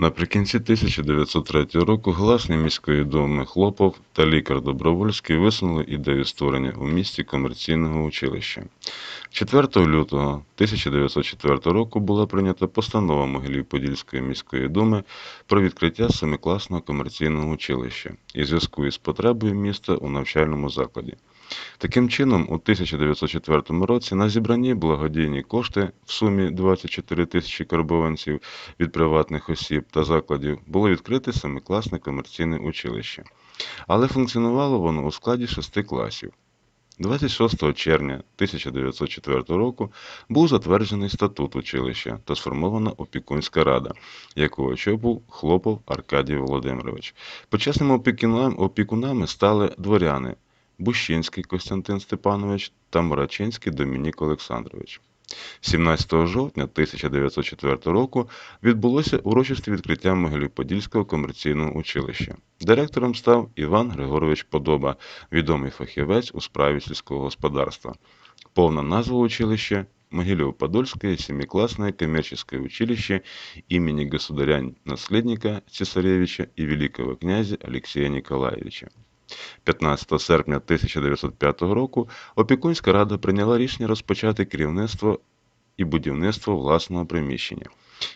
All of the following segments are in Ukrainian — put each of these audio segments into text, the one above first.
Наприкінці 1903 року гласний міської думи Хлопов та лікар Добровольський висунули ідею створення у місті комерційного училища. 4 лютого 1904 року була прийнята постанова Могилів-Подільської міської думи про відкриття семикласного комерційного училища і зв'язку із потребою міста у навчальному закладі. Таким чином, у 1904 році на зібрані благодійні кошти в сумі 24 тисячі карбованців від приватних осіб та закладів було відкрите семикласне комерційне училище. Але функціонувало воно у складі шести класів. 26 червня 1904 року був затверджений статут училища та сформована опікунська рада, яку очолив Хлопов Аркадій Володимирович. Почесними опікунами стали дворяни Бущинський Костянтин Степанович та Мурачинський Домінік Олександрович. 17 жовтня 1904 року відбулося урочисте відкриття Могилів-Подільського комерційного училища. Директором став Іван Григорович Подоба, відомий фахівець у справі сільського господарства. Повна назва училища Могилево-Подольское семиклассное коммерческое училище имени государя-наследника Цесаревича и великого князя Алексея Николаевича. 15 серпня 1905 року опікунська рада прийняла рішення розпочати керівництво і будівництво власного приміщення.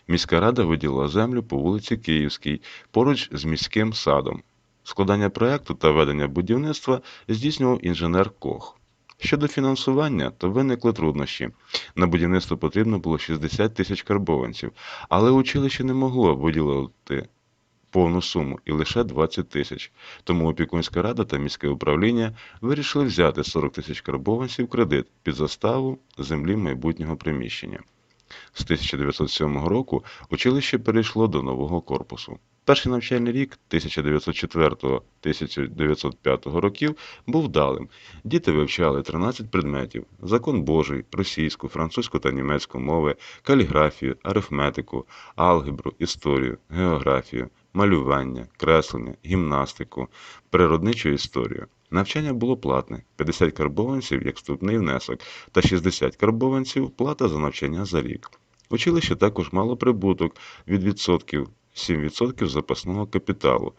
Міська рада виділила землю по вулиці Київській поруч з міським садом. Складання проекту та ведення будівництва здійснював інженер Кох. Щодо фінансування, то виникли труднощі. На будівництво потрібно було 60 тисяч карбованців, але училище не могло виділити повну суму і лише 20 тисяч. Тому опікунська рада та міське управління вирішили взяти 40 тисяч карбованців кредит під заставу землі майбутнього приміщення. З 1907 року училище перейшло до нового корпусу. Перший навчальний рік 1904-1905 років був вдалим. Діти вивчали 13 предметів: закон Божий, російську, французьку та німецьку мови, каліграфію, арифметику, алгебру, історію, географію, малювання, креслення, гімнастику, природничу історію. Навчання було платне 50 карбованців як вступний внесок та 60 карбованців плата за навчання за рік. Училище також мало прибуток від відсотків 7% запасного капіталу,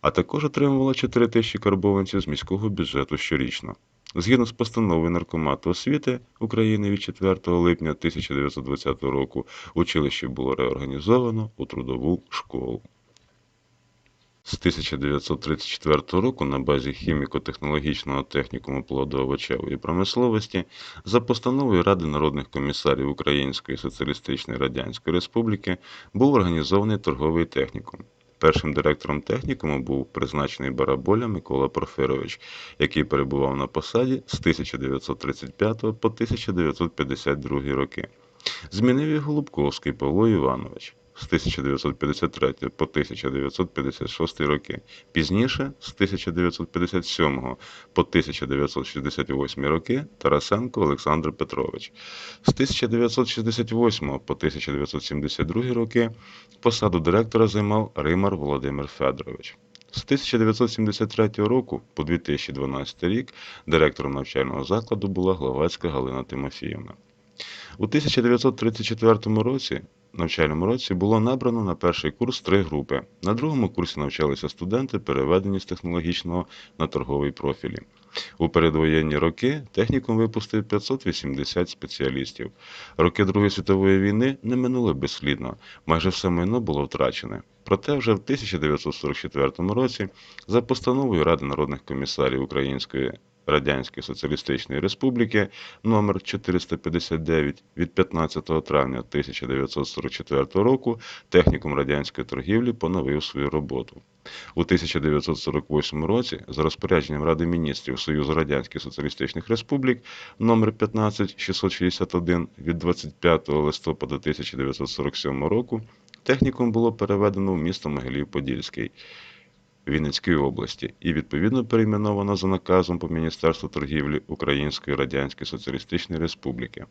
а також отримувало 4 тисячі карбованців з міського бюджету щорічно. Згідно з постановою Наркомату освіти України від 4 липня 1920 року, училище було реорганізовано у трудову школу. З 1934 року на базі хіміко-технологічного технікуму плодоовочевої промисловості за постановою Ради народних комісарів Української Соціалістичної Радянської Республіки був організований торговий технікум. Першим директором технікуму був призначений Бараболя Микола Порфирович, який перебував на посаді з 1935 по 1952 роки. Змінив його Голубковський Павло Іванович з 1953 по 1956 роки, пізніше з 1957 по 1968 роки Тарасенко Олександр Петрович, з 1968 по 1972 роки посаду директора займав Римар Володимир Федорович. З 1973 року по 2012 рік директором навчального закладу була Гловацька Галина Тимофіївна. У 1934 році навчальному році було набрано на перший курс три групи. На другому курсі навчалися студенти, переведені з технологічного на торговий профілі. У передвоєнні роки технікум випустив 580 спеціалістів. Роки Другої світової війни не минули безслідно, майже все майно було втрачене. Проте вже в 1944 році за постановою Ради народних комісарів Української Радянської Соціалістичної Республіки номер 459 від 15 травня 1944 року технікум радянської торгівлі поновив свою роботу. У 1948 році за розпорядженням Ради міністрів Союзу Радянських Соціалістичних Республік номер 15661 від 25 листопада 1947 року технікум було переведено в місто Могилів-Подільський. Вінницької області і відповідно перейменовано за наказом по Міністерству торгівлі Української Радянської Соціалістичної Республіки.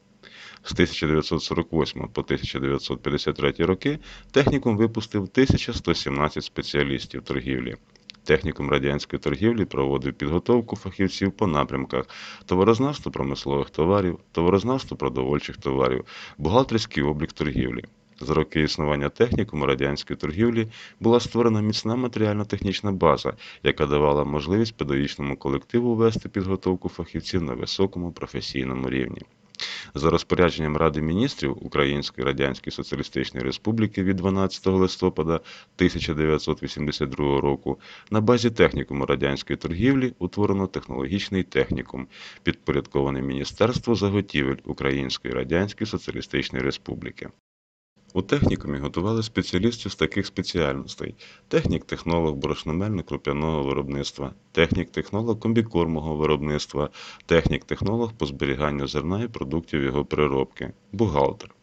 З 1948 по 1953 роки технікум випустив 1117 спеціалістів торгівлі. Технікум радянської торгівлі проводив підготовку фахівців по напрямках товарознавство промислових товарів, товарознавство продовольчих товарів, бухгалтерський облік торгівлі. За роки існування технікуму радянської торгівлі була створена міцна матеріально-технічна база, яка давала можливість педагогічному колективу вести підготовку фахівців на високому професійному рівні. За розпорядженням Ради міністрів Української Радянської Соціалістичної Республіки від 12 листопада 1982 року на базі технікуму радянської торгівлі утворено технологічний технікум, підпорядкований Міністерству заготівель Української Радянської Соціалістичної Республіки. У технікумі готували спеціалістів з таких спеціальностей: технік-технолог борошномельно-круп'яного виробництва, технік-технолог комбікормового виробництва, технік-технолог по зберіганню зерна і продуктів його переробки, бухгалтер.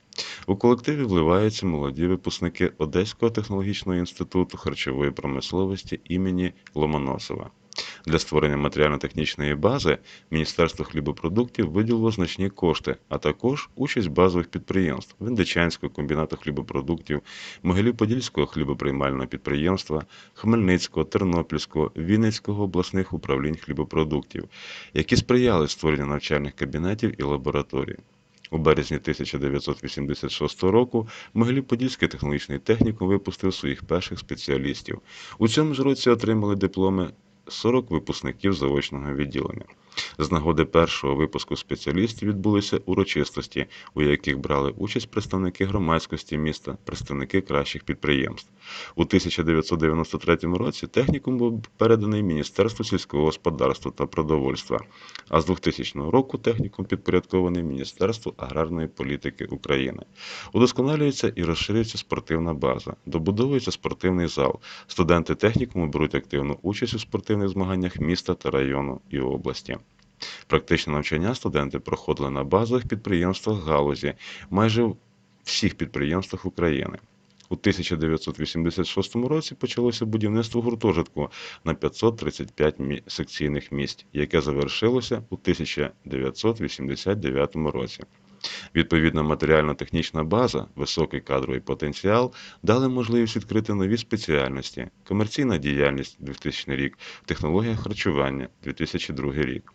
У колективі вливаються молоді випускники Одеського технологічного інституту харчової промисловості імені Ломоносова. Для створення матеріально-технічної бази Міністерство хлібопродуктів виділило значні кошти, а також участь базових підприємств Виндичанського комбінату хлібопродуктів, Могилів-Подільського хлібоприймального підприємства, Хмельницького, Тернопільського, Вінницького обласних управлінь хлібопродуктів, які сприяли створенню навчальних кабінетів і лабораторій. У березні 1986 року Могилів-Подільський технологічний технікум випустив своїх перших спеціалістів. У цьому ж році отримали дипломи 40 випускників заочного відділення. З нагоди першого випуску спеціалістів відбулися урочистості, у яких брали участь представники громадськості міста, представники кращих підприємств. У 1993 році технікум був переданий Міністерству сільського господарства та продовольства, а з 2000 року технікум підпорядкований Міністерству аграрної політики України. Удосконалюється і розширюється спортивна база, добудовується спортивний зал. Студенти технікуму беруть активну участь у спортивних змаганнях міста та району і області. Практичне навчання студенти проходили на базових підприємствах галузі, майже всіх підприємствах України. У 1986 році почалося будівництво гуртожитку на 535 секційних місць, яке завершилося у 1989 році. Відповідна матеріально-технічна база, високий кадровий потенціал дали можливість відкрити нові спеціальності: комерційна діяльність 2000 рік, технологія харчування 2002 рік.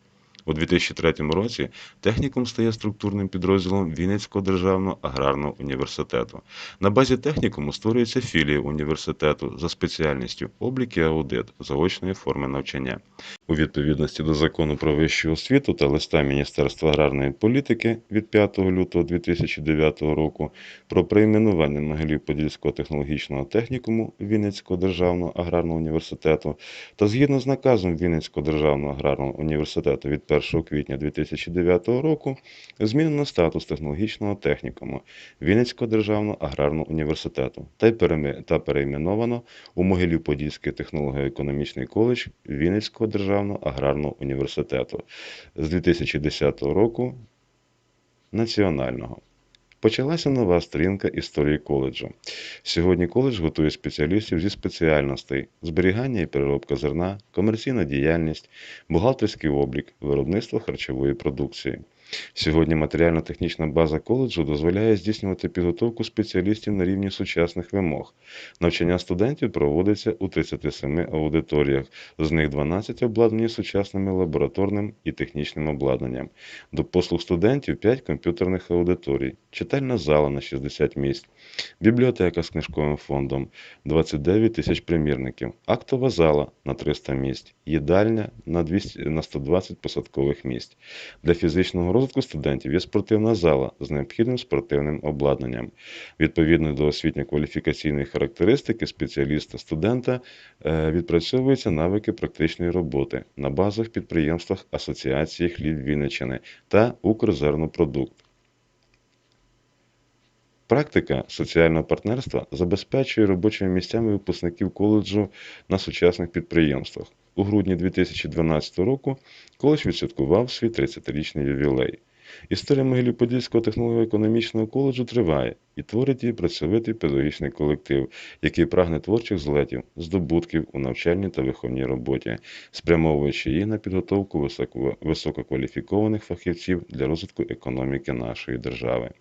У 2003 році технікум стає структурним підрозділом Вінницького державного аграрного університету. На базі технікуму створюється філія університету за спеціальністю облік і аудит заочної форми навчання. У відповідності до закону про вищу освіту та листа Міністерства аграрної політики від 5 лютого 2009 року про перейменування Могилів-Подільського технологічного технікуму Вінницького державного аграрного університету та згідно з наказом Вінницького державного аграрного університету від 1 квітня 2009 року змінено статус технологічного технікуму Вінницького державного аграрного університету та перейменовано у Могилів-Подільський технолого-економічний коледж Вінницького державного аграрного університету з 2010 року національного. Почалася нова сторінка історії коледжу. Сьогодні коледж готує спеціалістів зі спеціальностей зберігання і переробка зерна, комерційна діяльність, бухгалтерський облік, виробництво харчової продукції. Сьогодні матеріально-технічна база коледжу дозволяє здійснювати підготовку спеціалістів на рівні сучасних вимог. Навчання студентів проводиться у 37 аудиторіях, з них 12 обладнані сучасним лабораторним і технічним обладнанням. До послуг студентів 5 комп'ютерних аудиторій, читальна зала на 60 місць, бібліотека з книжковим фондом, 29 тисяч примірників, актова зала на 300 місць, їдальня на 200, на 120 посадкових місць. Для фізичного розвитку студентів є спортивна зала з необхідним спортивним обладнанням. Відповідно до освітньо-кваліфікаційної характеристики спеціаліста-студента е, відпрацьовуються навики практичної роботи на базових підприємствах Асоціації хліб Вінниччини та Укрзернопродукт. Практика соціального партнерства забезпечує робочими місцями випускників коледжу на сучасних підприємствах. У грудні 2012 року коледж відсвяткував свій 30-річний ювілей. Історія Могилів-Подільського технологіко-економічного коледжу триває і творить її працьовитий педагогічний колектив, який прагне творчих злетів, здобутків у навчальній та виховній роботі, спрямовуючи її на підготовку висококваліфікованих фахівців для розвитку економіки нашої держави.